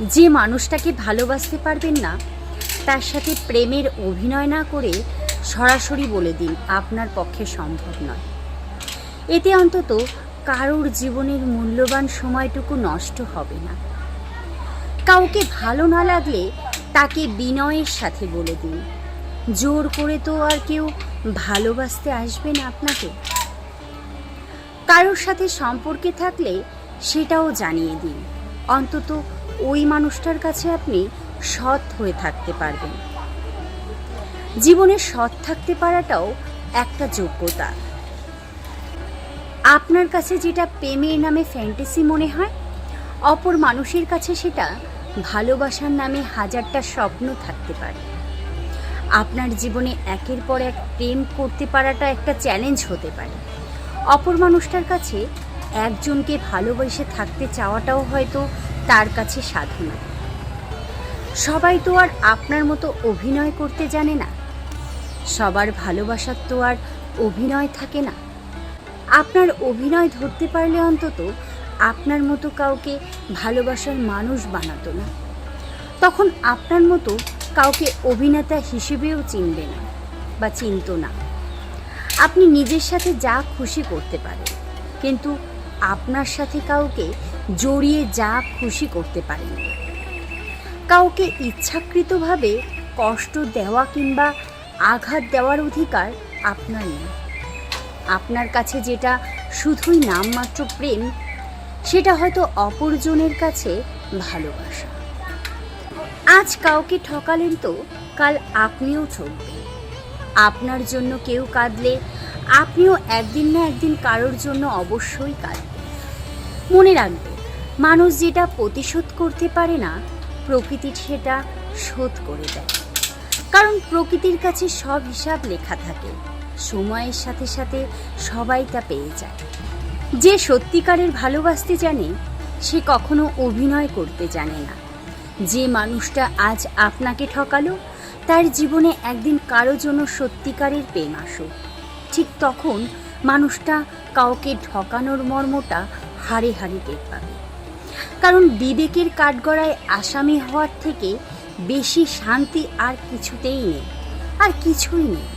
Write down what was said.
যে মানুষটাকে ভালোবাসতে পারবেন না, তার সাথে প্রেমের অভিনয় না করে সরাসরি বলে দিন, আপনার পক্ষে সম্ভব নয়। এতে অন্তত কারোর জীবনের মূল্যবান সময়টুকু নষ্ট হবে না। কাউকে ভালো না লাগলে তাকে বিনয়ের সাথে বলে দিন। জোর করে তো আর কেউ ভালোবাসতে আসবে না আপনাকে। কারোর সাথে সম্পর্কে থাকলে সেটাও জানিয়ে দিন। অন্তত ওই মানুষটার কাছে আপনি সৎ হয়ে থাকতে পারবেন। জীবনে সৎ থাকতে পারাটাও একটা যোগ্যতা। আপনার কাছে যেটা প্রেমের নামে ফ্যান্টাসি মনে হয়, অপর মানুষের কাছে সেটা ভালোবাসার নামে হাজারটা স্বপ্ন থাকতে পারে। আপনার জীবনে একের পর এক প্রেম করতে পারাটা একটা চ্যালেঞ্জ হতে পারে। অপর মানুষটার কাছে একজনকে ভালোবেসে থাকতে চাওয়াটাও হয়তো তার কাছে সাধনা সবাই তো আর আপনার মতো অভিনয় করতে জানে না। সবার ভালোবাসার তো আর অভিনয় থাকে না। আপনার অভিনয় ধরতে পারলে অন্তত আপনার মতো কাউকে ভালোবাসার মানুষ বানাতো না। তখন আপনার মতো কাউকে অভিনেতা হিসেবেও চিনবে না বা চিনত না। আপনি নিজের সাথে যা খুশি করতে পারেন, কিন্তু আপনার সাথে কাউকে জড়িয়ে যা খুশি করতে পারেন কাউকে ইচ্ছাকৃতভাবে কষ্ট দেওয়া কিংবা আঘাত দেওয়ার অধিকার আপনার নেই। আপনার কাছে যেটা শুধুই নামমাত্র প্রেম, সেটা হয়তো অপরজনের কাছে ভালোবাসা। আজ কাউকে ঠকালেন তো, কাল আপনিও ঠকবেন। আপনার জন্য কেউ কাঁদলে, আপনিও একদিন না একদিন কারোর জন্য অবশ্যই কাঁদবেন। মনে রাখবেন মানুষ যেটা প্রতিশোধ করতে পারে না, প্রকৃতি সেটা শোধ করে দেয়। কারণ প্রকৃতির কাছে সব হিসাব লেখা থাকে, সময়ের সাথে সাথে সবাই তা পেয়ে যায়। যে সত্যিকারের ভালোবাসতে জানে, সে কখনো অভিনয় করতে জানে না। যে মানুষটা আজ আপনাকে ঠকালো, তার জীবনে একদিন কারও জন্য সত্যিকারের প্রেম আসুক। ঠিক তখন মানুষটা কাউকে ঠকানোর মর্মটা হাড়ে হাড়ে টের পাবে। কারণ বিবেকের কাঠগড়ায় আসামি হওয়ার থেকে বেশি শান্তি আর কিছুতেই নেই, আর কিছুই নেই।